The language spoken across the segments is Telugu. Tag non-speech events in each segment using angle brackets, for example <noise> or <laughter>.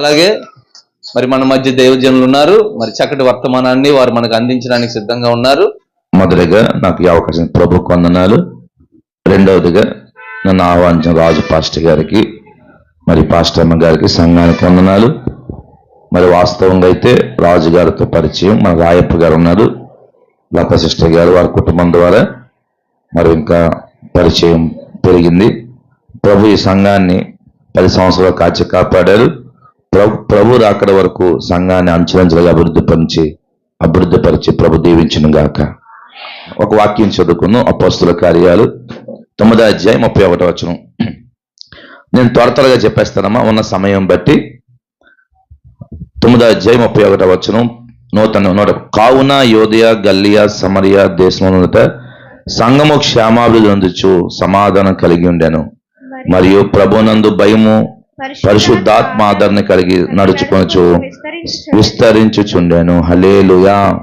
అలాగే మరి మన మధ్య దైవజనులు ఉన్నారు. మరి చక్కటి వర్తమానాన్ని వారు మనకు అందించడానికి సిద్ధంగా ఉన్నారు. మొదటిగా నాకు ఈ అవకాశం ప్రభు వందనాలు. రెండవదిగా నన్ను ఆహ్వానించిన రాజు పాస్టర్ గారికి మరి పాస్టర్ అమ్మ గారికి సంఘానికి వందనాలు. మరి వాస్తవంగా అయితే రాజు గారితో పరిచయం మన రాయప్ప గారు ఉన్నారు. లత సిస్టర్ గారు వారి కుటుంబం ద్వారా మరి ఇంకా పరిచయం పెరిగింది. ప్రభు ఈ సంఘాన్ని పది సంవత్సరాలు కాచి కాపాడారు. ప్రభు రాకడ వరకు సంఘాన్ని అంచెలంచెలుగా అభివృద్ధి పరిచి అభివృద్ధి పరిచి ప్రభు దీవించును గాక. ఒక వాక్యం చదువుకుందాం. అపోస్తుల కార్యాలు. తొమ్మిదో అధ్యాయం ముప్పై ఒకటో వచనం. నేను త్వర త్వరగా చెప్పేస్తానమ్మా ఉన్న సమయం బట్టి. తొమ్మిదో అధ్యాయం ముప్పై ఒకటో వచనం. నూతన నూట కావున యోదయ గల్లియా సమరియా దేశమునుట సంగము క్షేమాభివృద్ధి సమాధానం కలిగి ఉండెను. మరియు ప్రభునందు భయము పరిశుద్ధాత్మ ఆదరణ కలిగి నడుచుకొనచ్చు విస్తరించుచుండెను. హలేలుయా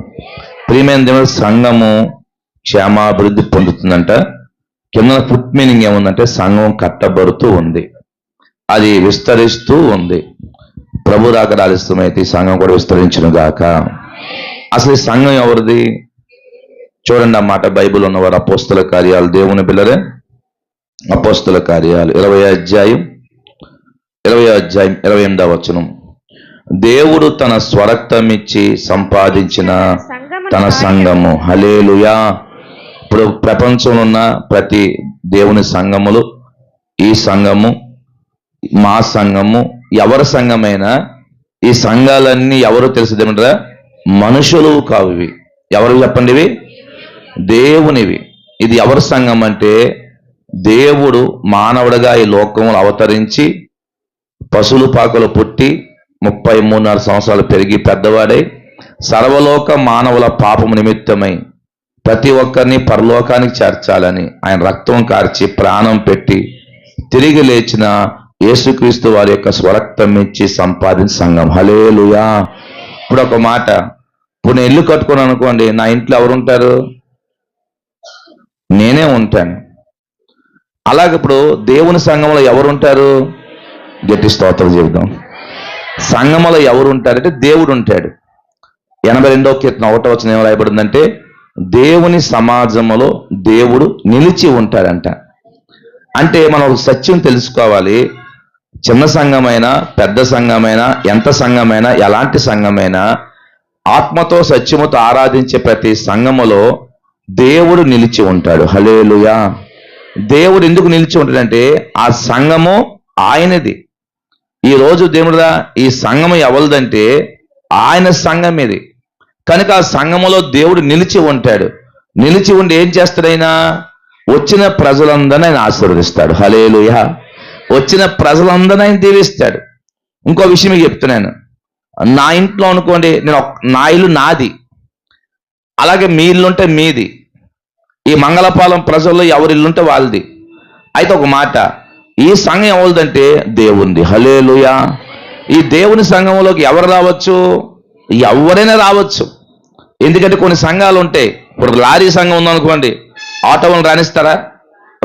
ప్రియమైన సంఘము క్షేమాభివృద్ధి పొందుతుందంట. కింద ఫుట్ మీనింగ్ ఏముందంటే సంఘం కట్టబడుతూ ఉంది. అది విస్తరిస్తూ ఉంది. ప్రభు రాక ఆలస్యమైతే ఈ సంఘం కూడా విస్తరించను గాక. అసలు ఈ సంఘం ఎవరిది? చూడండి అన్నమాట బైబిల్ ఉన్నవారు అపోస్తుల కార్యాలు. దేవుని పిల్లరే అపోస్తుల కార్యాలు. ఇరవై అధ్యాయం ఇరవై అధ్యాయం ఇరవై ఎనిమిదవ వచనం. దేవుడు తన స్వరక్తమిచ్చి సంపాదించిన తన సంఘము. హలేలుయా ఇప్పుడు ప్రపంచంలో ఉన్న ప్రతి దేవుని సంఘములు ఈ సంఘము మా సంఘము ఎవరి సంఘమైనా ఈ సంఘాలన్నీ ఎవరు తెలుసుదేమంటారా మనుషులు కావు ఇవి. ఎవరు చెప్పండి ఇవి? దేవునివి. ఇది ఎవరి సంఘం అంటే దేవుడు మానవుడిగా ఈ లోకంలో అవతరించి పశువుల పాకలు పుట్టి ముప్పై మూడున్నర సంవత్సరాలు పెరిగి పెద్దవాడై సర్వలోక మానవుల పాపము నిమిత్తమై ప్రతి ఒక్కరిని పరలోకానికి చేర్చాలని ఆయన రక్తం కార్చి ప్రాణం పెట్టి తిరిగి లేచిన యేసుక్రీస్తు వారి యొక్క స్వరక్తం ఇచ్చి సంపాదించిన సంఘం. హలేలుయా ఇప్పుడు ఒక మాట. ఇప్పుడు నేను ఇల్లు కట్టుకున్నాను అనుకోండి నా ఇంట్లో ఎవరుంటారు నేనే ఉంటాను. అలాగే ఇప్పుడు దేవుని సంఘంలో ఎవరుంటారు గట్టి స్తోత్రం చెబుదాం. సంగములో ఎవరు ఉంటారంటే దేవుడు ఉంటాడు ఎనభై రెండవ కీర్తన ఒకటో వచ్చిన ఏం రాయబడిందంటే దేవుని సమాజంలో దేవుడు నిలిచి ఉంటాడంట. అంటే మనం ఒక సత్యం తెలుసుకోవాలి. చిన్న సంఘమైనా పెద్ద సంఘమైనా ఎంత సంఘమైనా ఎలాంటి సంఘమైనా ఆత్మతో సత్యముతో ఆరాధించే ప్రతి సంఘములో దేవుడు నిలిచి ఉంటాడు. హలేలుయా దేవుడు ఎందుకు నిలిచి ఉంటాడంటే ఆ సంఘము ఆయనది. ఈ రోజు దేవుడుదా ఈ సంఘము ఎవరిదంటే ఆయన సంఘం ఇది కనుక ఆ సంఘములో దేవుడు నిలిచి ఉంటాడు. నిలిచి ఉండి ఏం చేస్తాడైనా? వచ్చిన ప్రజలందరినీ ఆయన ఆశీర్వదిస్తాడు. హలేలుయ వచ్చిన ప్రజలందరినీ ఆయన దీవిస్తాడు. ఇంకో విషయం చెప్తున్నాను. నా ఇంట్లో అనుకోండి నేను నా ఇల్లు నాది. అలాగే మీ ఇల్లు ఉంటే మీది. ఈ మంగళపాలెం ప్రజల్లో ఎవరి ఇల్లుంటే వాళ్ళది. అయితే ఒక మాట ఈ సంఘం ఎవరిదంటే దేవుంది. హలేలుయా ఈ దేవుని సంఘంలోకి ఎవరు రావచ్చు? ఎవరైనా రావచ్చు. ఎందుకంటే కొన్ని సంఘాలు ఉంటాయి. ఇప్పుడు లారీ సంఘం ఉందనుకోండి ఆటో వాళ్ళని రాణిస్తారా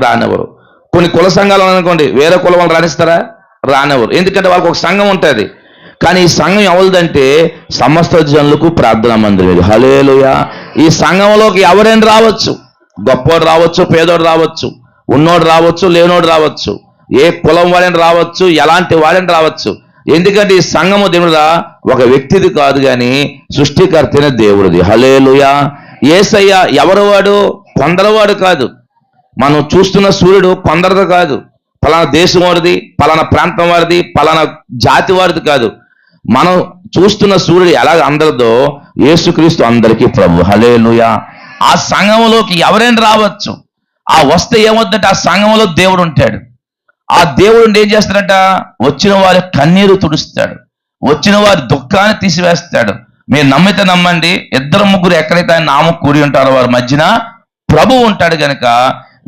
రానివ్వరు. కొన్ని కుల సంఘాలు అనుకోండి వేరే కుల వాళ్ళని రాణిస్తారా రానివ్వరు. ఎందుకంటే వాళ్ళకి ఒక సంఘం ఉంటుంది. కానీ ఈ సంఘం ఎవరిదంటే సమస్త జనులకు ప్రార్థనా మందిరం హలేలుయా ఈ సంఘంలోకి ఎవరైనా రావచ్చు? గొప్పోడు రావచ్చు పేదోడు రావచ్చు ఉన్నోడు రావచ్చు లేనోడు రావచ్చు. ఏ కులం వాళ్ళని రావచ్చు ఎలాంటి వాళ్ళని రావచ్చు. ఎందుకంటే ఈ సంఘము దేవుడురా ఒక వ్యక్తిది కాదు కానీ సృష్టికర్తైన దేవుడిది. హలేలుయా ఏసయ్య ఎవరు వాడు కొందరవాడు కాదు. మనం చూస్తున్న సూర్యుడు కొందరిది కాదు. పలానా దేశం వారిది పలానా ప్రాంతం వారిది పలానా జాతి వారిది కాదు. మనం చూస్తున్న సూర్యుడు ఎలాగ అందరిదో యేసుక్రీస్తు అందరికీ ప్రభు. హలేలుయా ఆ సంఘంలోకి ఎవరైనా రావచ్చు. ఆ వస్తే ఏమొద్దంటే ఆ సంఘంలో దేవుడు ఉంటాడు. ఆ దేవుడు ఏం చేస్తాడట? వచ్చిన వారి కన్నీరు తుడుస్తాడు. వచ్చిన వారి దుఃఖాన్ని తీసివేస్తాడు. మీరు నమ్మితే నమ్మండి. ఇద్దరు ముగ్గురు ఎక్కడైతే ఆయన నామం కూడి ఉంటారో వారి మధ్యన ప్రభు ఉంటాడు గనక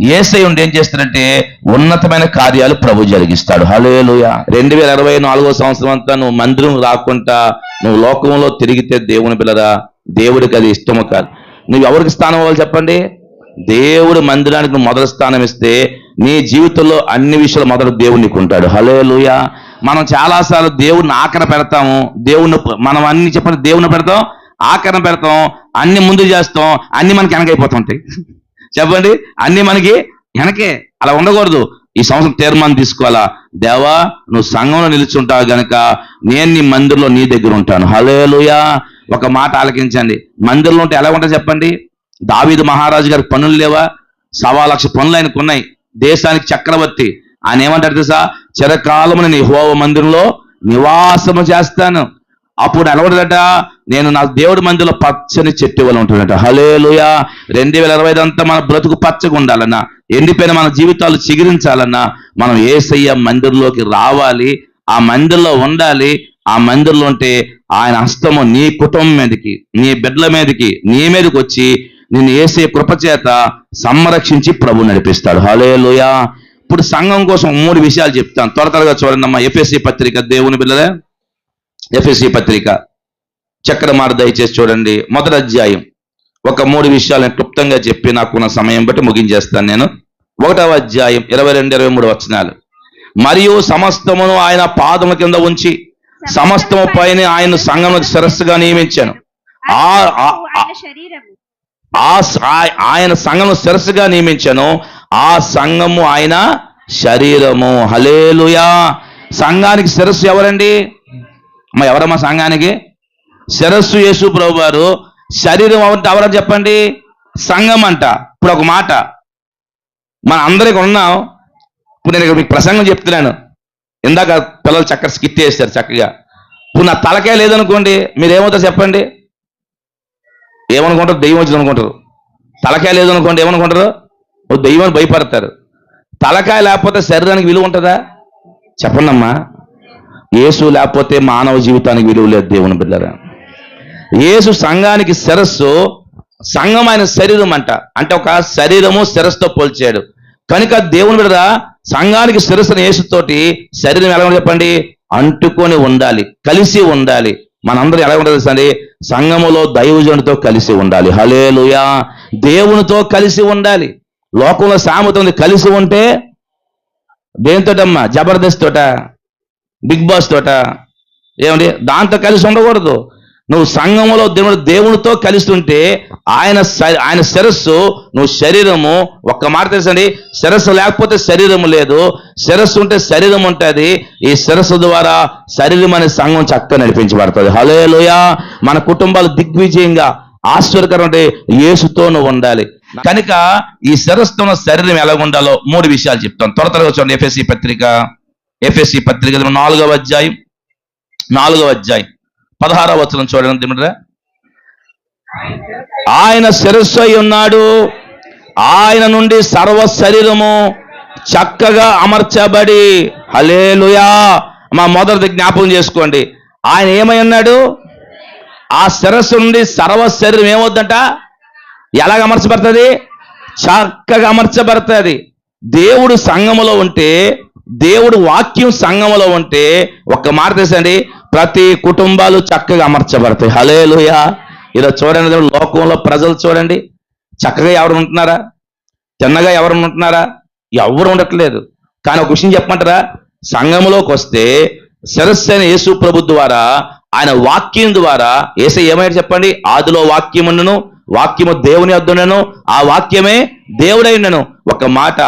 ఏసై ఉండి ఏం చేస్తాడంటే ఉన్నతమైన కార్యాలు ప్రభు జరిగిస్తాడు. హలేలుయ రెండు వేల ఇరవై నాలుగో సంవత్సరం అంతా నువ్వు మందిరం రాకుండా నువ్వు లోకంలో తిరిగితే దేవుని పిల్లరా దేవుడికి అది ఇష్టము కాదు. నువ్వు ఎవరికి స్థానం ఇవ్వాలి చెప్పండి? దేవుడు మందిరానికి నువ్వు మొదటి స్థానం ఇస్తే నీ జీవితంలో అన్ని విషయాలు మొదటి దేవుడు నీకు ఉంటాడు లూయా మనం చాలాసార్లు దేవుడిని ఆకర పెడతాము. దేవుణ్ణి మనం అన్ని చెప్పండి దేవుని పెడతాం ఆకరణ పెడతాం అన్ని ముందు చేస్తాం అన్ని మనకి వెనకైపోతుంటాయి <laughs> చెప్పండి? అన్ని మనకి వెనకే. అలా ఉండకూడదు. ఈ సంవత్సరం తీర్మానం తీసుకోవాలా? దేవా నువ్వు సంఘంలో నిలుచుంటావు గనక నేను నీ మందిర్లో నీ దగ్గర ఉంటాను. హలేలుయా ఒక మాట ఆలకించండి. మందిర్లో ఉంటే ఎలా ఉంటా చెప్పండి? దావీదు మహారాజు గారికి పనులు లేవా? సవా లక్ష పనులు ఆయనకు ఉన్నాయి దేశానికి చక్రవర్తి. ఆయన ఏమంటాడు తెలుసా? చిరకాలమున నీ హోవ మందిరంలో నివాసము చేస్తాను. అప్పుడు ఎలవడదట నేను నా దేవుడి మందిలో పచ్చని చెట్టు వల్ల ఉంటుందట హలేలుయా రెండు వేల ఇరవై అంతా మన బ్రతుకు పచ్చగా ఉండాలన్నా ఎండిపోయిన మన జీవితాలు చిగురించాలన్నా మనం ఏసయ్య మందిరంలోకి రావాలి. ఆ మందిర్లో ఉండాలి. ఆ మందిర్లో ఉంటే ఆయన హస్తము నీ కుటుంబం మీదకి నీ బిడ్డల మీదకి నీ మీదకి వచ్చి నిన్ను ఏసే కృపచేత సంరక్షించి ప్రభు నడిపిస్తాడు. హలే లోయా ఇప్పుడు సంఘం కోసం మూడు విషయాలు చెప్తాను. త్వర త్వరగా చూడండి అమ్మా. ఎఫ్ఎస్సి పత్రిక దేవుని పిల్లలే ఎఫ్ఎస్సి పత్రిక. చక్రమారు దయచేసి చూడండి. మొదటి అధ్యాయం. ఒక మూడు విషయాలను క్లుప్తంగా చెప్పి నాకున్న సమయం బట్టి ముగించేస్తాను నేను. ఒకటవ అధ్యాయం ఇరవై రెండు ఇరవై మూడు వచనాలు. మరియు సమస్తమును ఆయన పాదముల కింద ఉంచి సమస్తము పైన ఆయన సంఘం శిరస్సుగా నియమించాను. ఆ ఆ- ఆయన ఆయన సంఘము శిరస్సుగా నియమించాను. ఆ సంఘము ఆయన శరీరము. హలేలుయా సంఘానికి శిరస్సు ఎవరండి? అమ్మ ఎవరమ్మా సంఘానికి? శిరస్సు యేసు ప్రభు గారు శరీరం ఎవరంటే ఎవరని చెప్పండి? సంఘం అంట. ఇప్పుడు ఒక మాట. మన అందరికి ఉన్నాం. ఇప్పుడు నేను మీకు ప్రసంగం చెప్తున్నాను. ఇందాక పిల్లలు చక్కగా స్కిట్ చేస్తారు చక్కగా. ఇప్పుడు నా తలకే లేదనుకోండి మీరేమవుతారు చెప్పండి? ఏమనుకుంటారు? దెయ్యం వచ్చింది అనుకుంటారు తలకాయ లేదనుకోండి ఏమనుకుంటారు? ఓ దెయ్యం భయపడతారు. తలకాయ లేకపోతే శరీరానికి విలువ ఉంటుందా? చెప్పండమ్మా. యేసు లేకపోతే మానవ జీవితానికి విలువ లేదు దేవుని బిడ్డరా యేసు సంఘానికి శిరస్సు సంఘం ఆయన శరీరం అంట. అంటే ఒక శరీరము శిరస్సుతో పోల్చాడు. కనుక దేవుని బిడ్డ సంఘానికి శిరస్సును యేసుతోటి శరీరం ఎలా చెప్పండి? అంటుకొని ఉండాలి కలిసి ఉండాలి. మనందరం ఎలా ఉంటుంది సరే సంఘములో దైవజనుడితో కలిసి ఉండాలి. హలేలుయా దేవునితో కలిసి ఉండాలి. లోకంలో సామెత ఉంది. కలిసి ఉంటే దేనితోటమ్మా? జబర్దస్త్ తోట బిగ్ బాస్ తోట ఏమండి? దాంతో కలిసి ఉండకూడదు. నువ్వు సంఘములో దేవుడు దేవునితో కలుస్తుంటే ఆయన ఆయన శిరస్సు నువ్వు శరీరము ఒక్క మాట తెలుసండి? శిరస్సు లేకపోతే శరీరము లేదు. శిరస్సు ఉంటే శరీరం ఉంటుంది. ఈ శిరస్సు ద్వారా శరీరం అనే సంఘం చక్కగా నడిపించబడుతుంది. హలేలుయా మన కుటుంబాలు దిగ్విజయంగా ఆశ్చర్యకరం అంటే యేసుతో నువ్వు ఉండాలి. కనుక ఈ శిరస్సుతో ఉన్న శరీరం ఎలా ఉండాలో మూడు విషయాలు చెప్తాను త్వర త్వరగా చూడండి. ఎఫ్ఎస్సి పత్రిక ఎఫ్ఎస్సి పత్రిక నాలుగవ అధ్యాయం నాలుగవ అధ్యాయం. పదహారవ వచనం చూడండి తిమ్మరా ఆయన శిరస్సు అయి ఉన్నాడు. ఆయన నుండి సర్వ శరీరము చక్కగా అమర్చబడి. హలేలుయా మా మొదటి జ్ఞాపకం చేసుకోండి. ఆయన ఏమై ఉన్నాడు? ఆ శిరస్సు నుండి సర్వ శరీరం ఏమవుద్దంట ఎలాగ అమర్చబడుతుంది? చక్కగా అమర్చబడుతుంది. దేవుడు సంఘములో ఉంటే దేవుడు వాక్యం సంఘములో ఉంటే ఒక్క మాట తెలుసండి? ప్రతి కుటుంబాలు చక్కగా అమర్చబడతాయి. హలేలుయా ఇలా చూడండి లోకంలో ప్రజలు చూడండి. చక్కగా ఎవరు ఉంటున్నారా? తిన్నగా ఎవరు ఉంటున్నారా? ఎవరు ఉండట్లేదు. కానీ ఒక విషయం చెప్పమంటారా? సంఘంలోకి వస్తే శిరస్సు అయిన యేసు ప్రభు ద్వారా ఆయన వాక్యం ద్వారా ఏసై ఏమైనా చెప్పండి? ఆదిలో వాక్యమును వాక్యము దేవుని వద్దనను ఆ వాక్యమే దేవుడైనను ఒక మాట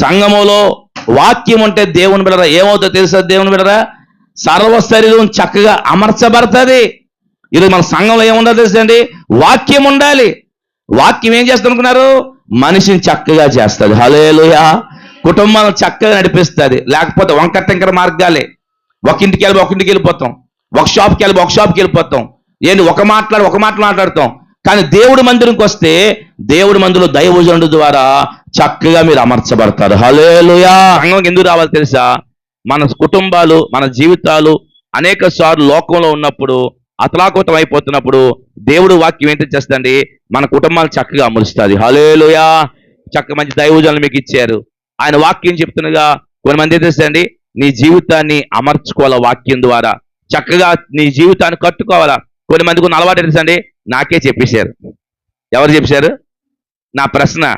సంఘములో వాక్యం ఉంటే దేవుని బిడరా ఏమవుతుందో తెలుసా దేవుని బిడరా సర్వ శరీరం చక్కగా అమర్చబడుతుంది. ఇది మన సంఘంలో ఏముందో తెలుసండి? వాక్యం ఉండాలి. వాక్యం ఏం చేస్తానుకున్నారు మనిషిని చక్కగా చేస్తుంది హలేలుయా కుటుంబాలను చక్కగా నడిపిస్తుంది లేకపోతే వంకర టెంకర మార్గాలే. ఒక ఇంటికి వెళ్ళి ఒక ఇంటికి వెళ్ళిపోతాం. ఒక షాప్కి వెళ్ళి ఒక షాప్కి వెళ్ళిపోతాం. ఏంటి ఒక మాట్లాడి ఒక మాట మాట్లాడతాం. కానీ దేవుడి మందిరంకి వస్తే దేవుడి మందిలో దైవజనుడు ద్వారా చక్కగా మీరు అమర్చబడతారు. హలేలుయా సంఘంకి ఎందుకు రావాలి తెలుసా? మన కుటుంబాలు మన జీవితాలు అనేక సార్లు లోకంలో ఉన్నప్పుడు అతలాకుతం అయిపోతున్నప్పుడు దేవుడు వాక్యం ఏంటి చేస్తండి మన కుటుంబాలు చక్కగా అమరుస్తుంది. హలేలుయా చక్క మంచి దైవజనులు మీకు ఇచ్చారు. ఆయన వాక్యం చెప్తుండగా కొంతమంది ఏం చేస్తండి నీ జీవితాన్ని అమర్చుకోవాల వాక్యం ద్వారా. చక్కగా నీ జీవితాన్ని కట్టుకోవాలా? కొంతమందికి ఉన్న అలవాటు ఏంటండి నాకే చెప్పేశారు. ఎవరు చెప్పారు నా ప్రశ్న.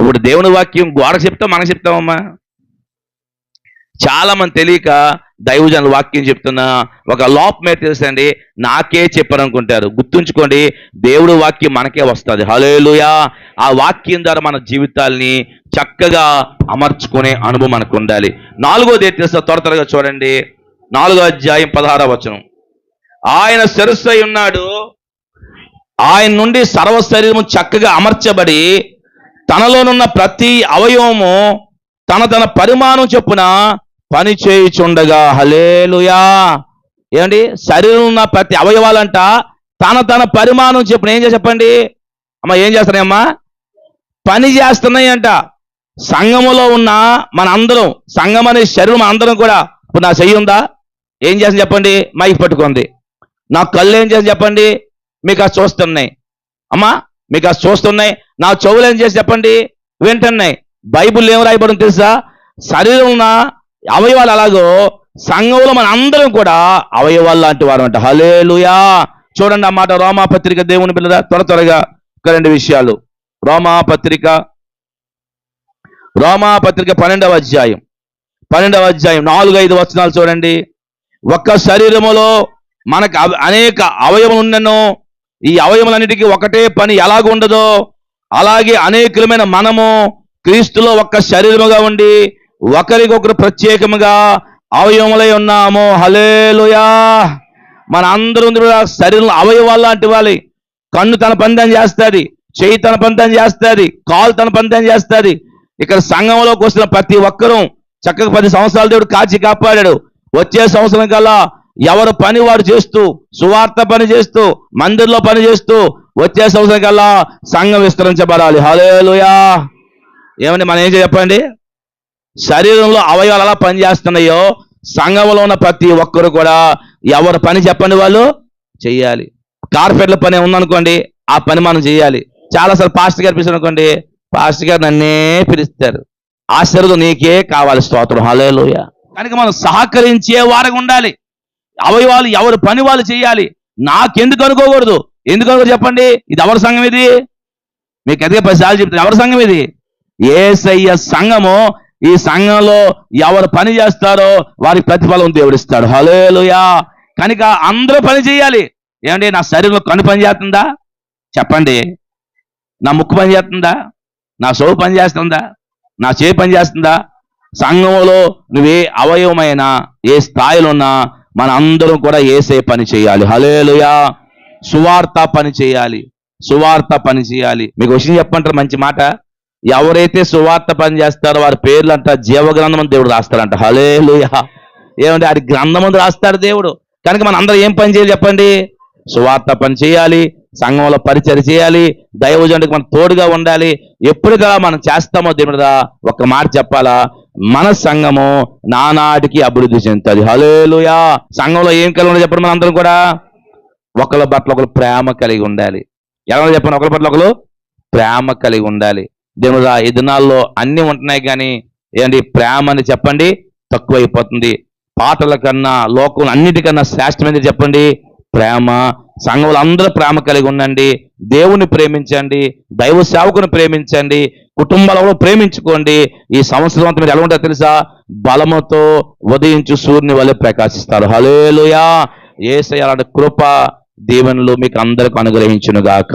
ఇప్పుడు దేవుని వాక్యం గోడ చెప్తాం మనకు చెప్తామమ్మా. చాలా మంది తెలియక దైవజనులు వాక్యం చెప్తున్న ఒక లోపం మీద తెలుసండి నాకే చెప్పారనుకుంటారు గుర్తుంచుకోండి దేవుడు వాక్యం మనకే వస్తుంది. హలేలుయా ఆ వాక్యం ద్వారా మన జీవితాల్ని చక్కగా అమర్చుకునే అనుభవం మనకు ఉండాలి. నాలుగోది ఏం త్వర త్వరగా చూడండి. నాలుగో అధ్యాయం పదహార వచనం. ఆయన శిరస్సు అయి ఉన్నాడు. ఆయన నుండి సర్వ శరీరము చక్కగా అమర్చబడి తనలోనున్న ప్రతి అవయవము తన తన పరిమాణం చొప్పున పని చేయుచుండగా హలేలుయా ఏమండి? శరీరం ఉన్న ప్రతి అవయవాలంట తన తన పరిమాణం చెప్పిన ఏం చేసి చెప్పండి? అమ్మ ఏం చేస్తున్నాయమ్మా? పని చేస్తున్నాయంట. సంఘములో ఉన్న మన అందరం సంఘం అనే శరీరం అందరం కూడా ఇప్పుడు నా చెయ్యి ఉందా? ఏం చేస్తుంది చెప్పండి? మైక్ పట్టుకుంది నా కళ్ళు ఏం చేసి చెప్పండి? మీకు అది చూస్తున్నాయి. అమ్మా మీకు అది చూస్తున్నాయి. నా చెవులు ఏం చేసి చెప్పండి? వింటున్నాయి. బైబుల్ ఏం రాయబడి తెలుసా? శరీరం ఉన్న అవయవాలు అలాగో సంఘంలో మన అందరం కూడా అవయవాలు లాంటి వారు అంట. హలేలుయా చూడండి అన్నమాట రోమాపత్రిక రోమా పత్రిక దేవుని పిల్లరా త్వర త్వరగా ఒక రెండు విషయాలు. రోమా పత్రిక రోమా పత్రిక పన్నెండవ అధ్యాయం. పన్నెండవ అధ్యాయం నాలుగు ఐదు వచనాలు చూడండి. ఒక్క శరీరములో మనకు అవ- అనేక అవయములు ఉన్నను ఈ అవయములన్నిటికీ ఒకటే పని ఎలాగ ఉండదో అలాగే అనేకులమైన మనము క్రీస్తులో ఒక్క శరీరముగా ఉండి ఒకరికొకరు ప్రత్యేకముగా అవయవములై ఉన్నాము. హలేలుయా మన అందరూ శరీరంలో అవయవాలు లాంటి వాళ్ళు. కన్ను తన పంతం చేస్తుంది చెయ్యి తన పంతం చేస్తుంది కాలు తన పందెం చేస్తుంది. ఇక్కడ సంఘంలోకి వస్తున్న ప్రతి ఒక్కరూ చక్కగా పది సంవత్సరాల దేవుడు కాచి కాపాడాడు. వచ్చే సంవత్సరం కల్లా ఎవరు పని వారు చేస్తూ సువార్త పని చేస్తూ మందిర్లో పని చేస్తూ వచ్చే సంవత్సరం కల్లా సంఘం విస్తరించబడాలి. హలోయా ఏమండి మనం ఏం చెప్పండి? శరీరంలో అవయవాలు ఎలా పనిచేస్తున్నాయో సంఘంలో ఉన్న ప్రతి ఒక్కరు కూడా ఎవరు పని చెప్పండి వాళ్ళు? చెయ్యాలి. కార్పెట్ల పని ఉందనుకోండి ఆ పని మనం చేయాలి చాలాసార్లు పాస్టర్ గారు పిలిచారు అనుకోండి పాస్టర్ గారు నన్నే పిలుస్తారు. ఆశీర్వదం నీకే కావాలి స్తోత్రం. హలోయ కనుక మనం సహకరించే వారికి ఉండాలి. అవయవాలు ఎవరు పని వాళ్ళు చేయాలి నాకెందుకు అనుకోకూడదు? ఎందుకు అనుకో చెప్పండి? ఇది ఎవరి సంఘం ఇది? మీకు అదే పదిసార్లు చెప్తాను ఎవరి సంఘం ఇది? ఏసయ్య సంఘము ఈ సంఘంలో ఎవరు పని చేస్తారో వారి ప్రతిఫలం దేవుడిస్తాడు. హలేలుయా కనుక అందరూ పని చేయాలి. ఏమండి నా శరీరంలో కను పని చేస్తుందా? చెప్పండి. నా ముక్కు పని చేస్తుందా? నా చెవు పని చేస్తుందా? నా చేయి పని చేస్తుందా? సంఘంలో నువ్వే అవయవమైన ఏ స్థాయిలో ఉన్నా మన అందరం కూడా ఏసే పని చేయాలి. హలేలుయా సువార్త పని చేయాలి. సువార్త పని చేయాలి. మీకు విషయం చెప్పంటారు మంచి మాట? ఎవరైతే సువార్త పని చేస్తారో వారి పేర్లు అంట జీవగ్రంథం అని దేవుడు రాస్తారంట హలే ఏమంటే అది గ్రంథం అని రాస్తాడు దేవుడు. కనుక మన అందరం ఏం పని చేయాలి చెప్పండి? సువార్త పని చేయాలి సంఘంలో పరిచయం చేయాలి దైవజనుడికి మనం తోడుగా ఉండాలి. ఎప్పుడుగా మనం చేస్తామో దేవుడు ఒక మాట చెప్పాలా? మన సంఘము నానాటికి అభివృద్ధి చెందుతుంది. హలోయా సంఘంలో ఏం కలిగి ఉండాలి చెప్పండి మనందరం కూడా? ఒకళ్ళ పట్ల ఒకరు ప్రేమ కలిగి ఉండాలి. ఎలా చెప్పండి ఒకరి పట్ల ఒకరు ప్రేమ కలిగి ఉండాలి. దేవుడా ఈ దినాల్లో అన్నీ ఉంటున్నాయి కానీ ఏంటి? ప్రేమ అని చెప్పండి తక్కువైపోతుంది. పాటల కన్నా లోకం అన్నిటికన్నా శ్రేష్టమైనది చెప్పండి ప్రేమ. సంఘములు అందరూ ప్రేమ కలిగి ఉండండి దేవుని ప్రేమించండి దైవ సేవకుని ప్రేమించండి కుటుంబాలను ప్రేమించుకోండి. ఈ సంవత్సరం అంతా మీరు ఎలా ఉంటారో తెలుసా? బలముతో ఉదయించు సూర్యుని వల్లే ప్రకాశిస్తారు. హలేలుయా ఏసయ్య అలాంటి కృప దీవెనలు మీకు అందరికి అనుగ్రహించును గాక